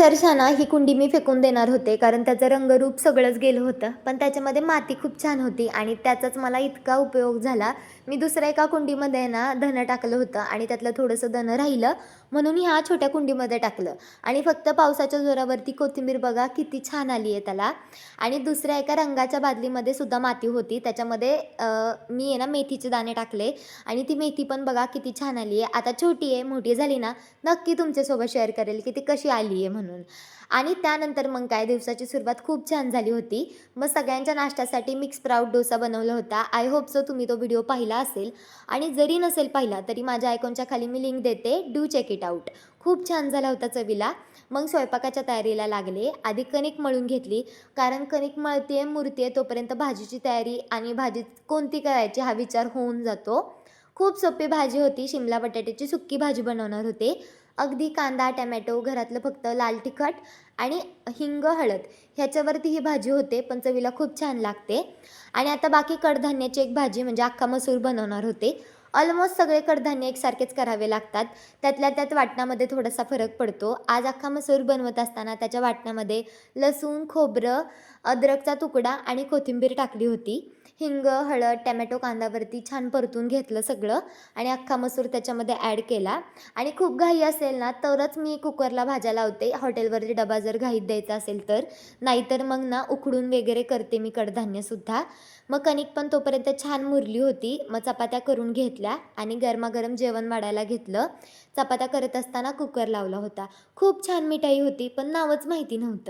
अक्षरशः ना ही कुंडी मी फेकून देणार होते कारण त्याचं रंगरूप सगळंच गेलं होतं. पण त्याच्यामध्ये माती खूप छान होती आणि त्याचाच मला इतका उपयोग झाला. मी दुसऱ्या एका कुंडीमध्ये ना धनं टाकलं होतं आणि त्यातलं थोडंसं धनं राहिलं म्हणून ह्या छोट्या कुंडीमध्ये टाकलं. आणि फक्त पावसाच्या जोरावरती कोथिंबीर बघा किती छान आली आहे त्याला. आणि दुसऱ्या एका रंगाच्या बादलीमध्ये सुद्धा माती होती. त्याच्यामध्ये मी आहे ना मेथीचे दाणे टाकले आणि ती मेथी पण बघा किती छान आली आहे आता छोटी आहे मोठी झाली ना नक्की तुमच्यासोबत शेअर करेल की ती कशी आली आहे म्हणून. आणि त्यानंतर मग काय दिवसाची सुरुवात खूप छान झाली होती. मग सगळ्यांच्या नाश्त्यासाठी मिक्स प्राऊड डोसा बनवला होता. आय होप सो तुम्ही तो व्हिडिओ पाहिला असेल. आणि जरी नसेल पाहिला तरी माझ्या आयकॉनच्या खाली मी लिंक देते. डू चेक इट आउट खूप छान झाला होता चवीला. मग स्वयंपाकाच्या तयारीला लागले. आधी कणिक मळून घेतली. कारण कणिक मळते आहे तोपर्यंत भाजीची तयारी आणि भाजी कोणती करायची हा विचार होऊन जातो. खूप सोपी भाजी होती. शिमला बटाट्याची सुक्की भाजी बनवणार होते. अगदी कांदा टॅमॅटो घरातलं फक्त लाल तिखट आणि हिंग हळद ह्याच्यावरती ही भाजी होते पण चवीला खूप छान लागते. आणि आता बाकी कडधान्याची एक भाजी म्हणजे अख्खा मसूर बनवणार होते. ऑलमोस्ट सगळे कडधान्य एकसारखेच करावे लागतात. त्यातल्या त्यात वाटणामध्ये थोडासा फरक पडतो. आज अख्खा मसूर बनवत असताना त्याच्या वाटणामध्ये लसूण खोबरं अद्रकचा तुकडा आणि कोथिंबीर टाकली होती. हिंग हळद टॅमॅटो कांदावरती छान परतून घेतलं सगळं आणि अख्खा मसूर त्याच्यामध्ये ॲड केला. आणि खूप घाई असेल ना तरच मी कुकरला भाज्या लावते. हॉटेलवरती डबा जर घाईत द्यायचा असेल तर. नाहीतर मग ना उकडून वगैरे करते मी कडधान्यसुद्धा. मग कणिक पण तोपर्यंत छान मुरली होती. मग चपात्या करून घेतल्या आणि गरमागरम जेवण वाढायला घेतलं. चपात्या करत असताना कुकर लावला होता. खूप छान मिठाई होती पण नावच माहिती नव्हतं.